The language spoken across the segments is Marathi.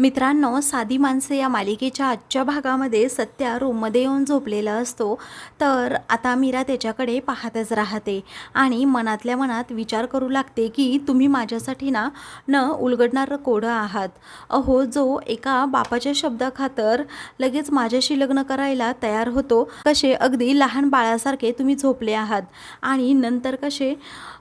मित्रांनो साधी माणसे या मालिकेच्या आजच्या भागामध्ये सत्या रूममध्ये येऊन झोपलेला असतो. तर आता मीरा त्याच्याकडे पाहतच राहते आणि मनातल्या मनात विचार करू लागते की तुम्ही माझ्यासाठी ना न उलगडणारं कोडं आहात. अहो जो एका बापाच्या शब्दाखातर लगेच माझ्याशी लग्न करायला तयार होतो कसे अगदी लहान बाळासारखे तुम्ही झोपले आहात आणि नंतर कसे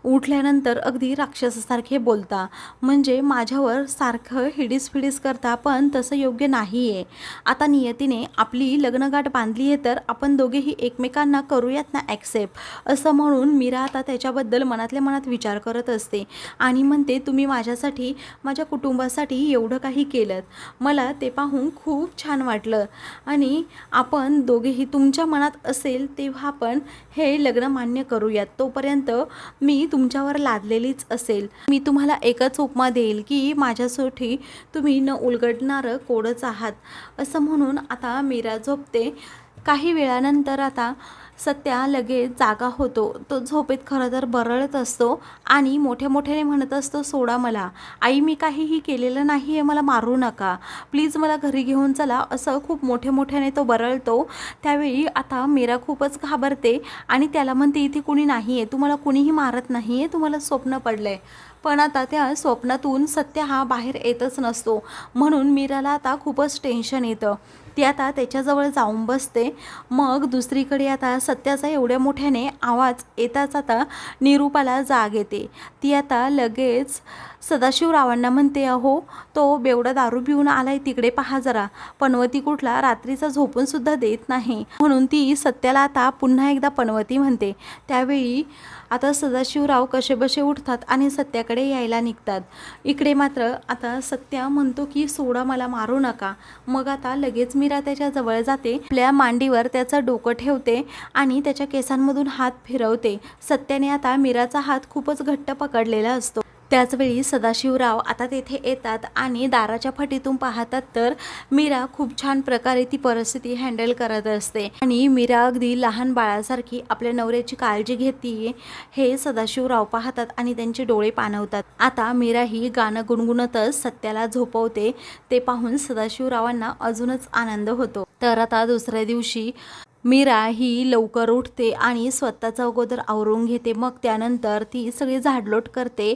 उठल्यानंतर अगदी राक्षसासारखे बोलता. म्हणजे माझ्यावर सारखं हिडीस फिडीस करता पण तसं योग्य नाही आहे आता नियतीने आपली लग्नगाठ बांधली आहे तर आपण दोघेही एकमेकांना करूयात ना ॲक्सेप्ट असं म्हणून मीरा आता त्याच्याबद्दल मनातल्या मनात विचार करत असते आणि म्हणते तुम्ही माझ्यासाठी माझ्या कुटुंबासाठी एवढं काही केलं मला ते पाहून खूप छान वाटलं. आणि आपण दोघेही तुमच्या मनात असेल तेव्हा आपण हे लग्न मान्य करूयात. तोपर्यंत मी तुमच्यावर लादलेलीच असेल. मी तुम्हाला एकच उपमा देईल की माझ्यासाठी तुम्ही न उलगडणारं कोडच आहात. असं म्हणून आता मीरा झोपते. काही वेळानंतर आता सत्या लगेच जागा होतो. तो झोपेत खरं तर बरळत असतो आणि मोठ्या मोठ्याने म्हणत असतो सोडा मला. आई मी काहीही केलेलं नाही आहे मला मारू नका. प्लीज मला घरी घेऊन चला. असं खूप मोठ्या मोठ्याने तो बरळतो. त्यावेळी आता मीरा खूपच घाबरते आणि त्याला म्हणते इथे कुणी नाही आहे तुम्हाला कुणीही मारत नाही आहे तुम्हाला स्वप्न पडलं आहे पण आता त्या स्वप्नातून सत्य हा बाहेर येतच नसतो. म्हणून मीराला आता खूपच टेन्शन येतं. ती आता त्याच्याजवळ जाऊन बसते. मग दुसरीकडे आता सत्याचा एवढ्या मोठ्याने आवाज येताच आता निरूपाला जाग येते. ती आता लगेच सदाशिवरावांना म्हणते अहो तो बेवडा दारू पिऊन आलाय तिकडे पहा जरा. पनवती कुठला? रात्रीचा झोपूनसुद्धा देत नाही. म्हणून ती सत्याला आता पुन्हा एकदा पनवती म्हणते. त्यावेळी आता सदाशिवराव कसेबसे उठतात आणि सत्याकडे यायला निघतात. इकडे मात्र आता सत्या म्हणतो की सोडा मला मारू नका. मग आता लगेच मीरा त्याच्याजवळ जाते आपल्या मांडीवर त्याचं डोकं ठेवते आणि त्याच्या केसांमधून हात फिरवते. सत्याने आता मीराचा हात खूपच घट्ट पकडलेला असतो. त्याचवेळी सदाशिवराव आता तेथे येतात आणि दाराच्या फटीतून पाहतात तर मीरा खूप छान प्रकारे ती परिस्थिती हँडल करत असते. आणि मीरा अगदी लहान बाळासारखी आपल्या नवऱ्याची काळजी घेते हे सदाशिवराव पाहतात आणि त्यांचे डोळे पाणवतात आता मीरा ही गाणं गुणगुणतच सत्याला झोपवते ते पाहून सदाशिवरावांना अजूनच आनंद होतो. तर आता दुसऱ्या दिवशी मीरा ही लवकर उठते आणि स्वतःचा अगोदर आवरून घेते. मग त्यानंतर ती सगळी झाडलोट करते.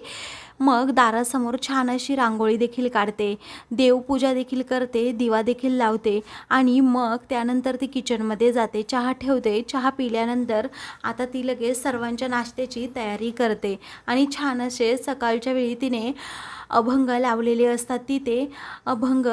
मग दारासमोर छान अशी रांगोळी देखील काढते. देवपूजा देखील करते दिवा देखील लावते आणि मग त्यानंतर ती किचनमध्ये जाते. चहा ठेवते. चहा पिल्यानंतर आता ती लगेच सर्वांच्या नाश्त्याची तयारी करते आणि छान असे सकाळच्या वेळी तिने अभंग लावलेले असतात. ती ते अभंग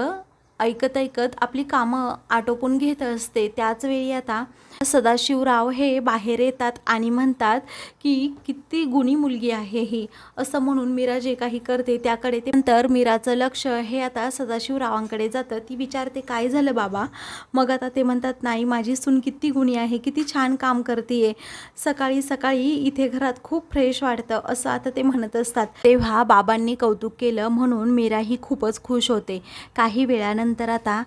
ऐकत ऐकत आपली कामं आटोपून घेत असते. त्याच वेळी आता सदाशिवराव हे बाहेर येतात आणि म्हणतात की किती गुणी मुलगी आहे ही. असं म्हणून मीरा जे काही करते त्याकडे ते नंतर मीराचं लक्ष हे आता सदाशिवरावांकडे जातं. ती विचारते काय झालं बाबा? मग आता ते म्हणतात नाही माझी सून किती गुणी आहे किती छान काम करते सकाळी सकाळी इथे घरात खूप फ्रेश वाटतं. असं आता ते म्हणत असतात. तेव्हा बाबांनी कौतुक केलं म्हणून मीरा ही खूपच खुश होते. काही वेळानंतर आता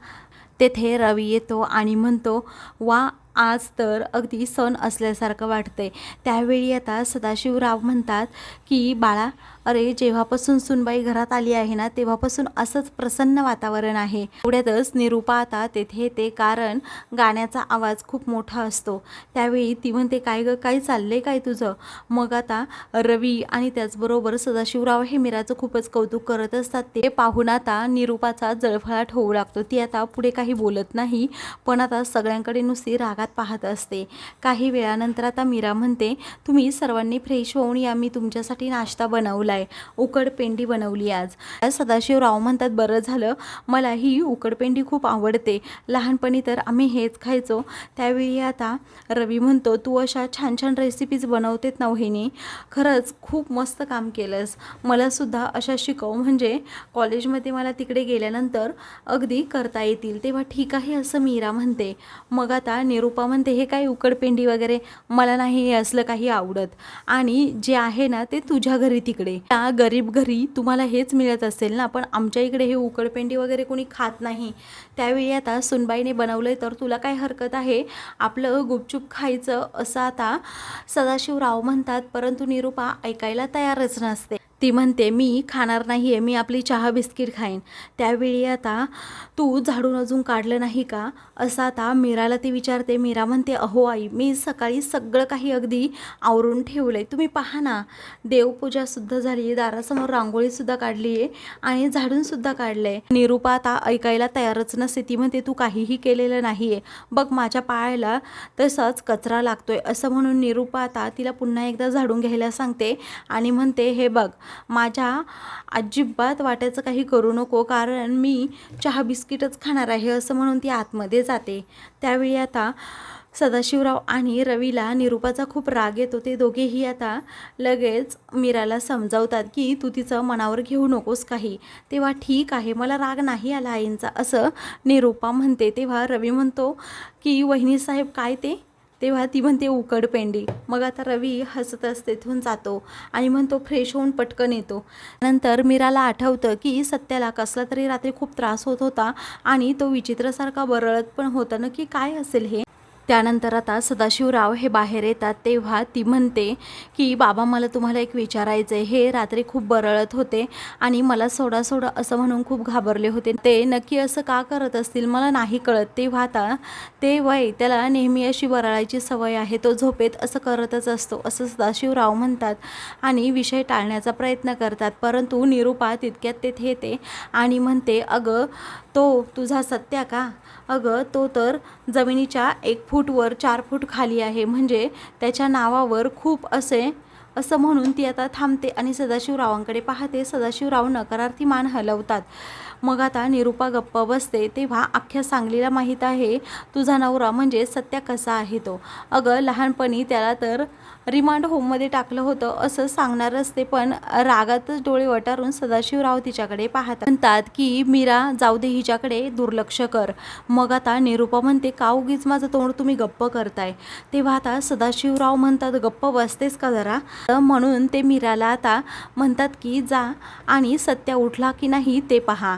तेथे रवी येतो आणि म्हणतो वा आज तर अगदी सण असल्यासारखं वाटतंय. त्यावेळी आता सदाशिवराव म्हणतात की बाळा अरे जेव्हापासून सुनबाई घरात आली आहे ना तेव्हापासून असंच प्रसन्न वातावरण आहे. एवढ्यातच निरूपा आता तेथे ते कारण गाण्याचा आवाज खूप मोठा असतो. त्यावेळी ती म्हणते काय ग काय चाललंय काय तुझं? मग आता रवी आणि त्याचबरोबर सदाशिवराव हे मीराचं खूपच कौतुक करत असतात. ते पाहून आता निरूपाचा जळफळाट होऊ लागतो. ती आता पुढे काही बोलत नाही पण आता सगळ्यांकडे नुसती रागात पाहत असते. काही वेळानंतर आता मीरा म्हणते तुम्ही सर्वांनी फ्रेश होऊन या मी तुमच्यासाठी नाश्ता बनवला आहे उकडपेंडी बनवली आज. सदाशिवराव म्हणतात बरं झालं. मला ही उकडपेंडी खूप आवडते. लहानपणी तर आम्ही हेच खायचो. त्यावेळी आता रवी म्हणतो तू अशा छान छान रेसिपीज बनवतेत नवहिनी खरंच खूप मस्त काम केलंस. मला सुद्धा अशा शिकव. म्हणजे कॉलेजमध्ये मला तिकडे गेल्यानंतर अगदी करता येतील. तेव्हा ठीक आहे असं मीरा म्हणते. मग आता निरूपा म्हणते हे काय उकडपेंडी वगैरे? मला नाही हे असलं काही आवडत. आणि जे आहे ना ते तुझ्या घरी तिकडे. त्या गरीब घरी तुम्हाला हेच मिळत असेल ना? पण आमच्या इकडे हे उकडपेंडी वगैरे कोणी खात नाही. त्यावेळी आता सुनबाईने बनवलंय तर तुला काय हरकत आहे? आपलं गुपचूप खायचं असं आता सदाशिवराव म्हणतात परंतु निरूपा ऐकायला तयारच नसते. ती म्हणते मी खाणार नाही आहे मी आपली चहा बिस्किट खाईन. त्यावेळी आता तू झाडून अजून काढलं नाही का? असं आता मीराला ती विचारते. मीरा म्हणते अहो आई मी सकाळी सगळं काही अगदी आवरून ठेवलं आहे तुम्ही पहा ना देवपूजासुद्धा झाली आहे दारासमोर रांगोळीसुद्धा काढली आहे आणि झाडूनसुद्धा काढलं आहे निरूपा आता ऐकायला तयारच नसते. ती म्हणते तू काहीही केलेलं नाही आहे बघ माझ्या पायाला तसाच कचरा लागतोय. असं म्हणून निरूपा आता तिला पुन्हा एकदा झाडून घ्यायला सांगते आणि म्हणते हे बघ माझ्या अजिबात वाटायचं काही करू नको कारण मी चहा बिस्किटच खाणार आहे असं म्हणून ती आतमध्ये जाते. त्यावेळी आता सदाशिवराव आणि रवीला निरूपाचा खूप राग येतो. ते दोघेही आता लगेच मीराला समजावतात की तू तिचं मनावर घेऊ नकोस काही. तेव्हा ठीक आहे मला राग नाही आला आईंचा असं निरूपा म्हणते. तेव्हा रवी म्हणतो की वहिनी साहेब काय ते? तेव्हा ती म्हणते उकड पेंडी. मग आता रवी हसत असते तिथून जातो आणि म्हणतो फ्रेश होऊन पटकन येतो. नंतर मीराला आठवतं की सत्याला कसला तरी रात्री खूप त्रास होत होता आणि तो विचित्रसारखा बरळत पण होता ना की काय असेल हे? त्यानंतर आता सदाशिवराव हे बाहेर येतात तेव्हा ती म्हणते की बाबा मला तुम्हाला एक विचारायचं आहे हे रात्री खूप बरळत होते आणि मला सोडा सोडा असं म्हणून खूप घाबरले होते. ते नक्की असं का करत असतील मला नाही कळत. तेव्हा आता ते वय त्याला नेहमी अशी बरळायची सवय आहे. तो झोपेत असं करतच असतो असं सदाशिवराव म्हणतात आणि विषय टाळण्याचा प्रयत्न करतात. परंतु निरूपा तितक्यात तेथे येते आणि म्हणते अगं तो तुझा सत्या का? अगं तो तर जमिनीच्या एक फूटवर चार फूट खाली आहे. म्हणजे त्याच्या नावावर खूप असे असं म्हणून ती आता थांबते आणि सदाशिवरावांकडे पाहते. सदाशिवराव नकारार्थी मान हलवतात. मग आता निरूपा गप्प बसते तेव्हा अख्ख्या सांगलीला माहीत आहे तुझा नवरा म्हणजे सत्या कसा आहे तो. अगं लहानपणी त्याला तर रिमांड होममध्ये टाकलं होतं असं सांगणार असते पण रागातच डोळे वटारून सदाशिवराव तिच्याकडे पाहतात. म्हणतात की मीरा जाऊ दे हिच्याकडे दुर्लक्ष कर. मग आता निरूपा म्हणते का उगीच माझं तोंड तुम्ही गप्प करताय? तेव्हा आता सदाशिवराव म्हणतात गप्प बसतेस का जरा? म्हणून ते मीराला आता म्हणतात की जा आणि सत्या उठला की नाही ते पहा.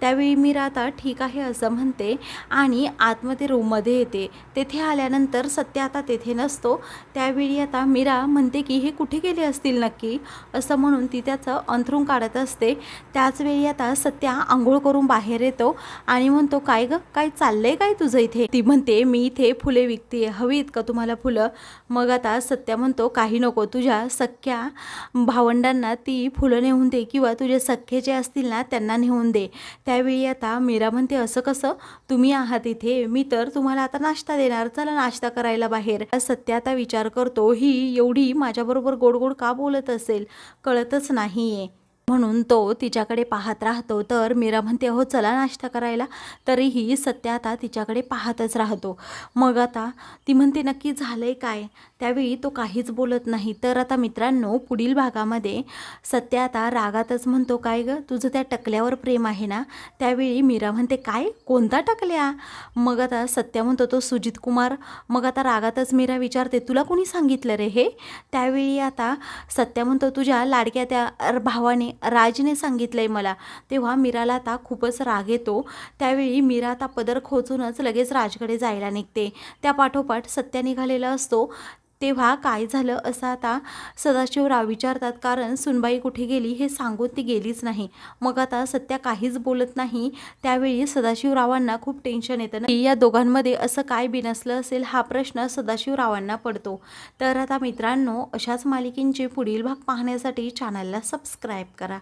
त्यावेळी मीरा आता ठीक आहे असं म्हणते आणि आतमध्ये रूममध्ये येते. तेथे आल्यानंतर सत्य आता तेथे नसतो. त्यावेळी आता मीरा म्हणते की हे कुठे गेले असतील नक्की? असं म्हणून ती त्याचं अंथरूण काढत असते. त्याचवेळी आता सत्या आंघोळ करून बाहेर येतो आणि म्हणतो काय ग? काय चाललंय काय तुझं इथे? ती म्हणते मी इथे फुले विकते. हवीत का तुम्हाला फुलं? मग आता सत्या म्हणतो काही नको. तुझ्या सख्या भावंडांना ती फुलं नेऊन दे किंवा तुझे सख्खे जे असतील ना त्यांना नेऊन दे. त्यावेळी आता मीरा म्हणते असं कसं? तुम्ही आहात इथे मी तर तुम्हाला आता नाश्ता देणार. चला नाश्ता करायला बाहेर. सत्य आता विचार करतो ही एवढी माझ्याबरोबर गोड गोड का बोलत असेल? कळतच नाहीये. म्हणून तो तिच्याकडे पाहत राहतो. तर मीरा म्हणते हो चला नाश्ता करायला. तरीही सत्य आता तिच्याकडे पाहतच राहतो. मग आता ती म्हणते नक्की झालंय काय? त्यावेळी तो काहीच बोलत नाही. तर आता मित्रांनो पुढील भागामध्ये सत्य आता रागातच म्हणतो काय ग तुझं त्या टकल्यावर प्रेम आहे ना? त्यावेळी मीरा म्हणते काय? कोणता टकल्या? मग आता सत्य म्हणतो तो सुजित कुमार. मग आता रागातच मीरा विचारते तुला कोणी सांगितलं रे हे? त्यावेळी आता सत्य म्हणतो तुझ्या लाडक्या त्या भावाने राजने सांगितलं आहे मला. तेव्हा मीराला आता खूपच राग येतो. त्यावेळी मीरा आता पदर खोचूनच लगेच राजकडे जायला निघते. त्या पाठोपाठ सत्या निघालेला असतो. तेव्हा काय झालं असं आता सदाशिवराव विचारतात कारण सुनबाई कुठे गेली हे सांगून ती गेलीच नाही. मग आता सत्या काहीच बोलत नाही. त्यावेळी सदाशिवरावांना खूप टेन्शन येतं ना. या दोघांमध्ये असं काय बिनसलं असेल हा प्रश्न सदाशिवरावांना पडतो. तर आता मित्रांनो अशाच मालिकेंचे पुढील भाग पाहण्यासाठी चॅनलला सबस्क्राईब करा.